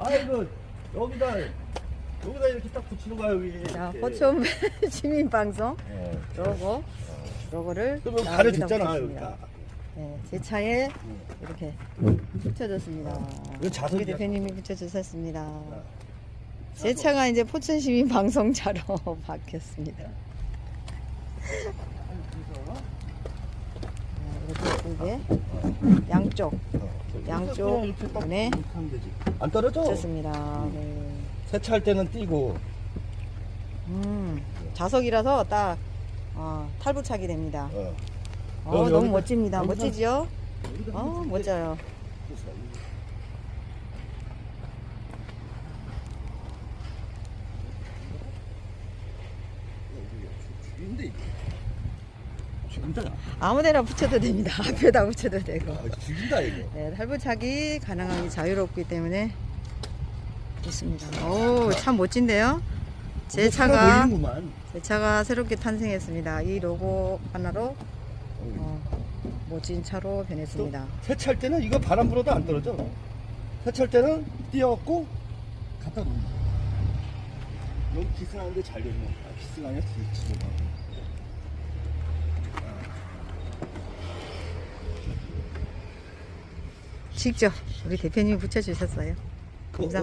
아이고 여기다 여기다 이렇게 딱 붙이는 거야 여기. 자, 이렇게. 포천 시민방송 어. 로고, 로고를 자, 가려졌잖아 여기다. 붙였습니다. 네, 제 차에 이렇게 붙여줬습니다. 이거 자석이야. 우리 대표님이 붙여주셨습니다. 제 차가 이제 포천 시민 방송차로 바뀌었습니다. 네, 예쁘게 양쪽 양쪽 그냥 이렇게 딱 네. 이렇게 하면 되지. 안 떨어져. 붙였습니다. 네. 세차할 때는 띄고. 음, 자석이라서 딱 어, 탈부착이 됩니다. 어. 어, 여기, 너무 여기다- 멋집니다. 여기다- 멋지지요? 여기다 어, 멋져요. 죽인데 이거. 아무데나 붙여도 됩니다. 앞에다 붙여도 되고. 아, 죽인다 이거. 네, 탈부착이 가능하기 자유롭기 때문에 좋습니다. 오, 참 멋진데요? 제 차가 보이는구만. 제 차가 새롭게 탄생했습니다. 이 로고 하나로 어, 멋진 차로 변했습니다. 세차할 때는 이거 바람 불어도 안 떨어져. 세차할 때는 띄어갖고 갖다 놓는 거야. 여기 기스나는데 잘 됐네. 아, 기스가 아니라 기스가. 직접 우리 대표님이 붙여주셨어요. 감사합니다.